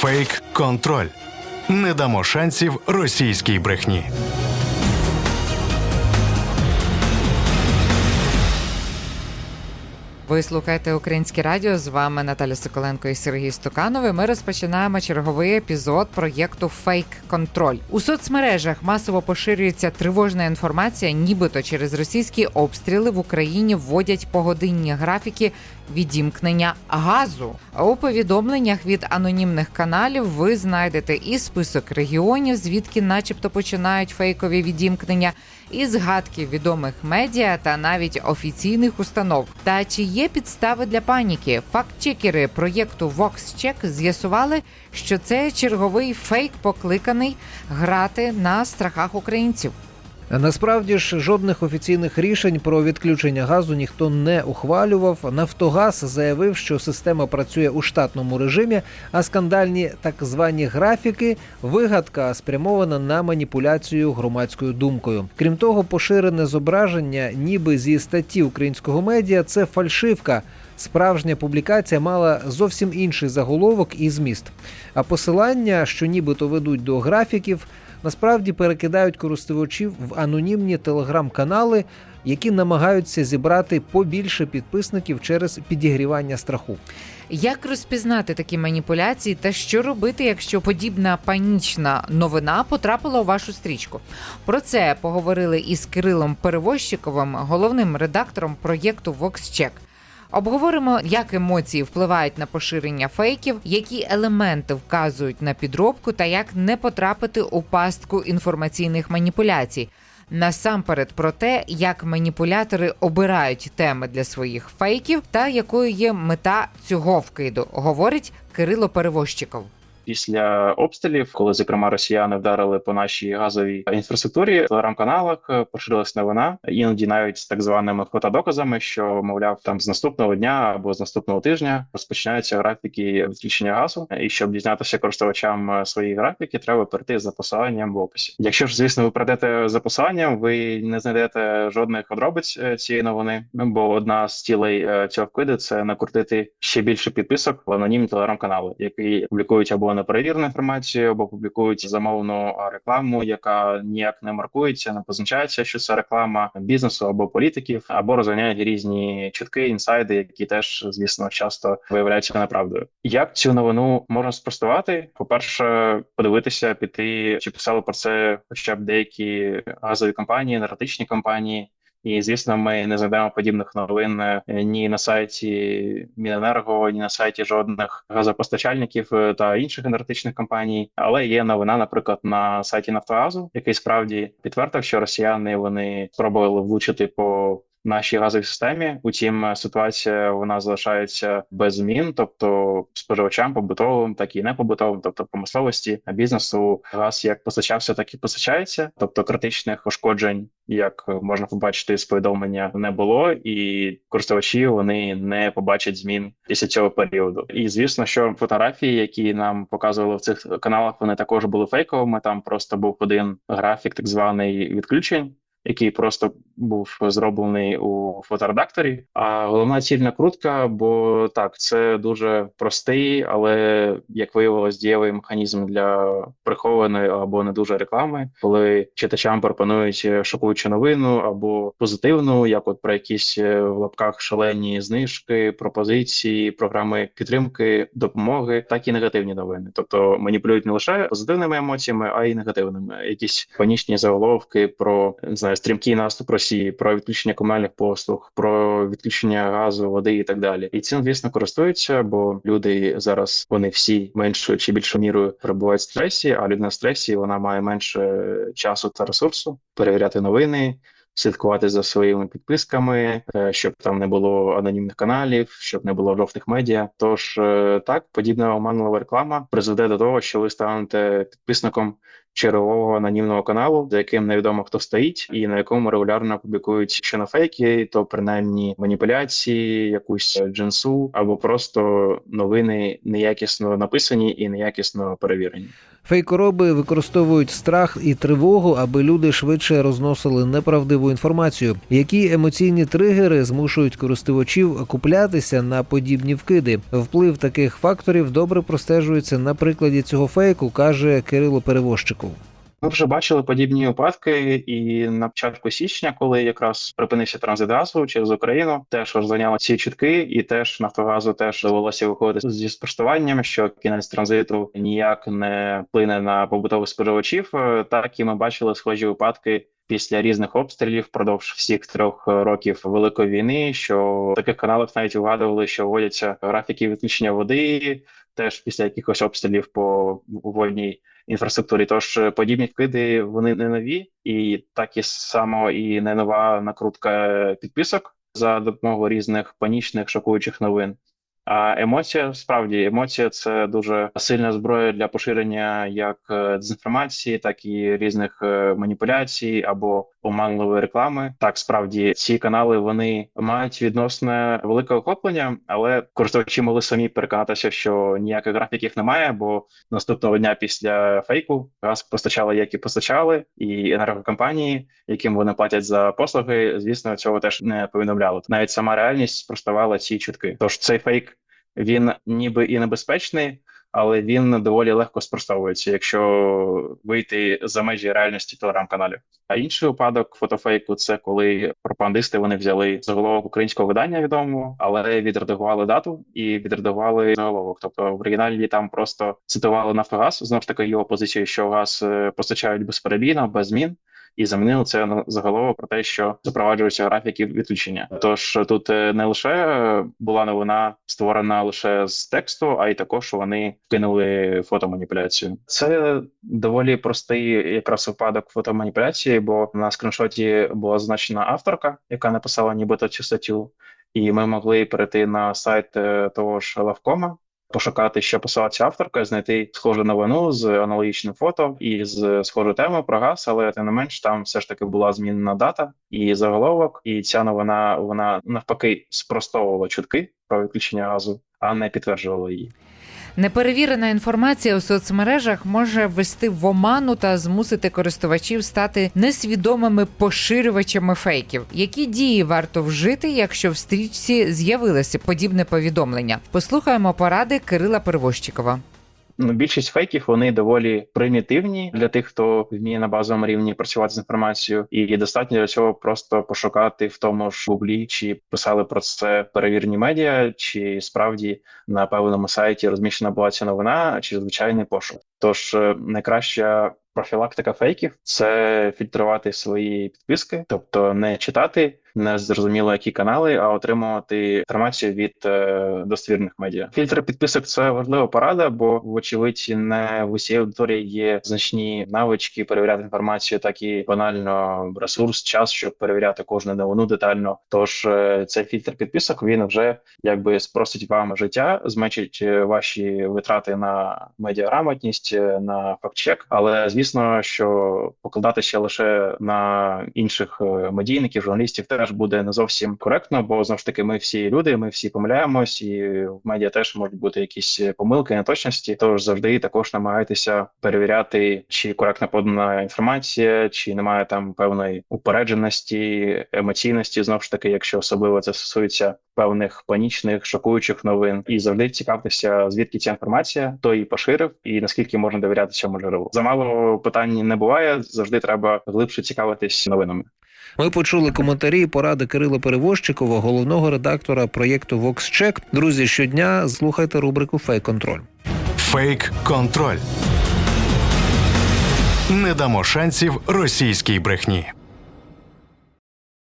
Фейк контроль. Не дамо шансів російській брехні. Ви слухаєте Українське радіо. З вами Наталя Соколенко і Сергій Стуканови. Ми розпочинаємо черговий епізод проєкту Фейк Контроль. У соцмережах масово поширюється тривожна інформація, нібито через російські обстріли в Україні вводять погодинні графіки відімкнення газу. У повідомленнях від анонімних каналів ви знайдете і список регіонів, звідки, начебто, починають фейкові відімкнення, і згадки відомих медіа та навіть офіційних установ. Та чи є підстави для паніки? Факт-чекери проєкту VoxCheck з'ясували, що це черговий фейк, покликаний грати на страхах українців. Насправді ж жодних офіційних рішень про відключення газу ніхто не ухвалював. Нафтогаз заявив, що система працює у штатному режимі, а скандальні так звані графіки вигадка спрямована на маніпуляцію громадською думкою. Крім того, поширене зображення, ніби зі статті українського медіа, це фальшивка. Справжня публікація мала зовсім інший заголовок і зміст. А посилання, що нібито ведуть до графіків, насправді перекидають користувачів в анонімні телеграм-канали, які намагаються зібрати побільше підписників через підігрівання страху. Як розпізнати такі маніпуляції та що робити, якщо подібна панічна новина потрапила у вашу стрічку? Про це поговорили із Кирилом Перевозчиковим, головним редактором проєкту VoxCheck. Обговоримо, як емоції впливають на поширення фейків, які елементи вказують на підробку, та як не потрапити у пастку інформаційних маніпуляцій. Насамперед про те, як маніпулятори обирають теми для своїх фейків та якою є мета цього вкиду, говорить Кирило Перевозчиков. Після обстрілів, коли зокрема росіяни вдарили по нашій газовій інфраструктурі, в телеграм-каналах е, поширилась новина, іноді навіть з так званими фотодоказами, що мовляв, там з наступного дня або з наступного тижня розпочинаються графіки відключення газу. І щоб дізнатися користувачам е, свої графіки, треба перейти за посиланням в описі. Якщо ж звісно ви прийдете за посиланням, ви не знайдете жодних подробиць е, цієї новини, бо одна з цілей цього вкиду це накрутити ще більше підписок в анонімні телеграм-канали, які публікують або неперевірену інформацію, або публікують замовну рекламу, яка ніяк не маркується, не позначається, що це реклама бізнесу або політиків, або розганяють різні чутки, інсайди, які теж, звісно, часто виявляються неправдою. Як цю новину можна спростувати? По перше, подивитися, піти чи писали про це, хоча б деякі газові компанії, енергетичні компанії. І звісно, ми не знайдемо подібних новин е, ні на сайті Міненерго, ні на сайті жодних газопостачальників е, та інших енергетичних компаній. Але є новина, наприклад, на сайті Нафтогазу, який справді підтвердив, що росіяни вони спробували влучити по нашій газовій системі. Утім, ситуація вона залишається без змін, тобто споживачам побутовим, так і не побутовим, тобто промисловості бізнесу, газ як постачався, так і постачається. Тобто критичних пошкоджень, як можна побачити з повідомлення, не було, і користувачі вони не побачать змін після цього періоду. І звісно, що фотографії, які нам показували в цих каналах, вони також були фейковими. Там просто був один графік, так званий відключень який просто був зроблений у фоторедакторі. А головна ціль накрутка, бо так, це дуже простий, але як виявилось, дієвий механізм для прихованої або не дуже реклами, коли читачам пропонують шокуючу новину або позитивну, як от про якісь е, в лапках шалені знижки, пропозиції, програми підтримки, допомоги, так і негативні новини. Тобто маніпулюють не лише позитивними емоціями, а й негативними. Якісь панічні заголовки про не знаю стрімкий наступ Росії, про відключення комунальних послуг, про відключення газу, води і так далі. І цим звісно користуються, бо люди зараз вони всі меншою чи більшою мірою перебувають в стресі. А людина в стресі вона має менше часу та ресурсу перевіряти новини. Слідкувати за своїми підписками, е, щоб там не було анонімних каналів, щоб не було жовтих медіа. Тож е, так подібна оманлива реклама призведе до того, що ви станете підписником чергового анонімного каналу, за яким невідомо хто стоїть, і на якому регулярно публікують що на фейки, то принаймні маніпуляції, якусь джинсу або просто новини неякісно написані і неякісно перевірені. Фейкороби використовують страх і тривогу, аби люди швидше розносили неправдиву інформацію. Які емоційні тригери змушують користувачів куплятися на подібні вкиди? Вплив таких факторів добре простежується на прикладі цього фейку, каже Кирило Перевозчиков. Ми вже бачили подібні випадки, і на початку січня, коли якраз припинився транзит газу через Україну, теж розганяли ці чутки, і теж Нафтогазу теж довелося виходити зі спростуванням, що кінець транзиту ніяк не вплине на побутових споживачів. Е, Так і ми бачили схожі випадки. Після різних обстрілів впродовж всіх трьох років великої війни, що в таких каналах навіть вгадували, що вводяться графіки відключення води, теж після якихось обстрілів по водній інфраструктурі. Тож е, подібні вкиди вони не нові, і так і само і не нова накрутка підписок за допомогою різних панічних шокуючих новин. А емоція справді емоція це дуже сильна зброя для поширення як е, дезінформації, так і різних е, маніпуляцій або оманливої реклами. Так, справді ці канали вони мають відносно велике охоплення, але користувачі могли самі переконатися, що ніяких графіків немає, бо наступного дня після фейку газ постачали, як і постачали, і енергокомпанії, яким вони платять за послуги, звісно, цього теж не повідомляли. Навіть сама реальність спростувала ці чутки. Тож цей фейк він ніби і небезпечний, але він доволі легко спростовується, якщо вийти за межі реальності телеграм-каналів. А інший випадок фотофейку це коли пропагандисти вони взяли заголовок українського видання відомого, але відредагували дату і відредагували заголовок. Тобто в оригіналі там просто цитували Нафтогаз, знову ж таки його позицію, що газ е, постачають безперебійно, без змін. І замінили це на заголовок про те, що запроваджуються графіки відключення. Тож тут е, не лише була новина створена лише з тексту, а й також вони вкинули фотоманіпуляцію. Це доволі простий якраз випадок фотоманіпуляції, бо на скріншоті була зазначена авторка, яка написала нібито цю статтю, і ми могли перейти на сайт е, того ж Лавкома, пошукати, що писала ця авторка, знайти схожу новину з аналогічним фото і з схожою темою про газ, але тим не менш там все ж таки була змінена дата і заголовок. І ця новина вона навпаки спростовувала чутки про відключення газу, а не підтверджувала її. Неперевірена інформація у соцмережах може ввести в оману та змусити користувачів стати несвідомими поширювачами фейків. Які дії варто вжити, якщо в стрічці з'явилося подібне повідомлення? Послухаємо поради Кирила Перевозчикова. Ну, більшість фейків вони доволі примітивні для тих, хто вміє на базовому рівні працювати з інформацією, і достатньо для цього просто пошукати в тому ж гуглі, чи писали про це перевірені медіа, чи справді на певному сайті розміщена була ця новина, чи звичайний пошук. Тож е, найкраща профілактика фейків це фільтрувати свої підписки, тобто не читати. Не зрозуміло, які канали, а отримувати інформацію від е, достовірних медіа. Фільтр підписок це важлива порада, бо вочевидь не в усій аудиторії є значні навички перевіряти інформацію, так і банально ресурс, час, щоб перевіряти кожну новину детально. Тож е, цей фільтр підписок він вже якби спростить вам життя, зменшить е, ваші витрати на медіаграмотність, на фактчек. Але звісно, що покладатися лише на інших медійників, журналістів теж буде не зовсім коректно, бо знову ж таки ми всі люди, ми всі помиляємось, і в медіа теж можуть бути якісь помилки, неточності. Тож завжди також намагайтеся перевіряти, чи коректно подана інформація, чи немає там певної упередженості, емоційності. Знову ж таки, якщо особливо це стосується певних панічних шокуючих новин, і завжди цікавтеся, звідки ця інформація, хто її поширив, і наскільки можна довіряти цьому джерелу. Замало питань не буває завжди треба глибше цікавитись новинами. Ми почули коментарі і поради Кирила Перевозчикова, головного редактора проєкту VoxCheck. Друзі, щодня слухайте рубрику Фейк контроль. Фейк контроль. Не дамо шансів російській брехні.